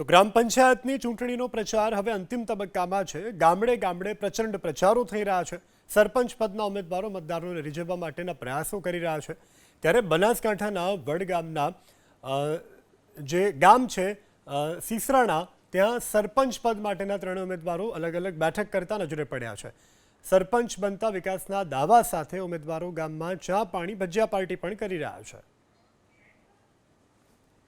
તો ગ્રામ પંચાયતની ચૂંટણીનો પ્રચાર હવે અંતિમ તબક્કામાં છે. ગામડે ગામડે પ્રચંડ પ્રચારો થઈ રહ્યા છે. સરપંચ પદના ઉમેદવારો મતદારોને રીઝવવા માટેના પ્રયાસો કરી રહ્યા છે. ત્યારે બનાસકાંઠાના વડગામના જે ગામ છે સીસરાણા, ત્યાં સરપંચ પદ માટેના ત્રણ ઉમેદવારો અલગ અલગ બેઠક કરતા નજરે પડ્યા છે. સરપંચ બનતા વિકાસના દાવા સાથે ઉમેદવારો ગામમાં ચા પાણી ભજીયા પાર્ટી પણ કરી રહ્યા છે.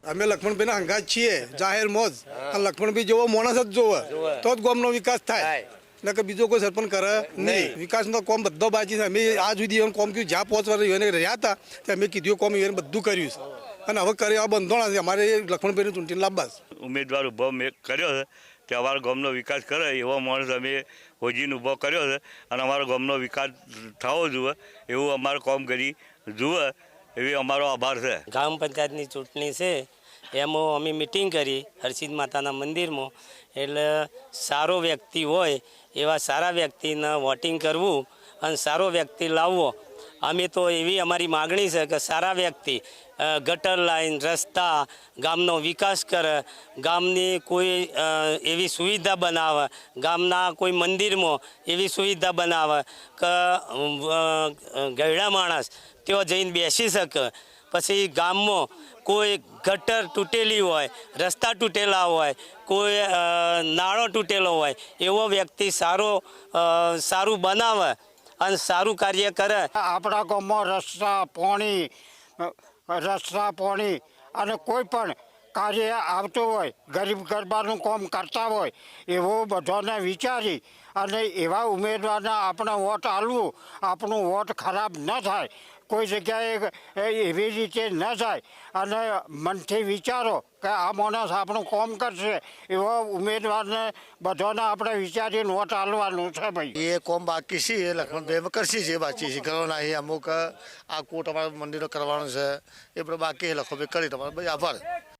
અમે લક્ષ્મણભાઈના અંગાત છીએ જાહેર મોજ. અને લક્ષ્મણભાઈ જેવો માણસ જ જોવે તો જ ગામનો વિકાસ થાય. નકર બીજો કોઈ સરપંચ કરે નહીં. વિકાસનો કોમ બધો બાજી છે. અમે આ સુધી એમ કોમ કર્યું જ્યાં પહોંચવા એને રહ્યા હતા ત્યાં અમે કીધું કોમ એને બધું કર્યું છે. અને હવે કરે આ બંધોણા છે. અમારે લક્ષ્મણભાઈને ચૂંટણી લાવવા છે ઉમેદવાર ઊભો મેં કર્યો છે કે અમારા ગામનો વિકાસ કરે એવો માણસ અમે હોજીને ઊભો કર્યો છે. અને અમારા ગામનો વિકાસ થવો જોઈએ એવું અમારું કોમ કરી જુએ. એવી અમારો આભાર છે. ગ્રામ પંચાયતની ચૂંટણી છે, એમાં અમે મિટિંગ કરી હરસિદ્ધ માતાના મંદિરમાં. એટલે સારો વ્યક્તિ હોય, એવા સારા વ્યક્તિને વોટિંગ કરવું અને સારો વ્યક્તિ લાવવો અમે તો એવી અમારી માગણી છે કે સારા વ્યક્તિ ગટર લાઈન, રસ્તા, ગામનો વિકાસ કરે, ગામની કોઈ એવી સુવિધા બનાવે, ગામના કોઈ મંદિરમાં એવી સુવિધા બનાવે કે ગયડા માણસ તેઓ જઈને બેસી શકે. પછી ગામમાં કોઈ ગટર તૂટેલી હોય, રસ્તા તૂટેલા હોય, કોઈ નાળો તૂટેલો હોય, એવો વ્યક્તિ સારો સારું બનાવે અને સારું કાર્ય કરે. આપણા ગામમાં રસ્તા પાણી રસ્તા પાણી અને કોઈ પણ કાર્ય આવતું હોય, ગરીબ ગરબાનું કામ કરતા હોય, એવો બધાને વિચારી અને એવા ઉમેદવારને આપણે વોટ આલવું, આપણું વોટ ખરાબ ન થાય, કોઈ જગ્યાએ એવી રીતે ન જાય અને મનથી વિચારો કે આ માણસ આપણું કામ કરશે, એવો ઉમેદવારને બધાને આપણે વિચારીને વોટ આલવાનું છે ભાઈ. એ કોમ બાકી છે, એ લખનભાઈ કરશી છે બાકી છે, ઘણો છે અમુક આ કોટ અમારા મંદિરો કરવાનું છે, એ બધું બાકી લખો ભાઈ, કરી તમારે. ભાઈ, આભાર.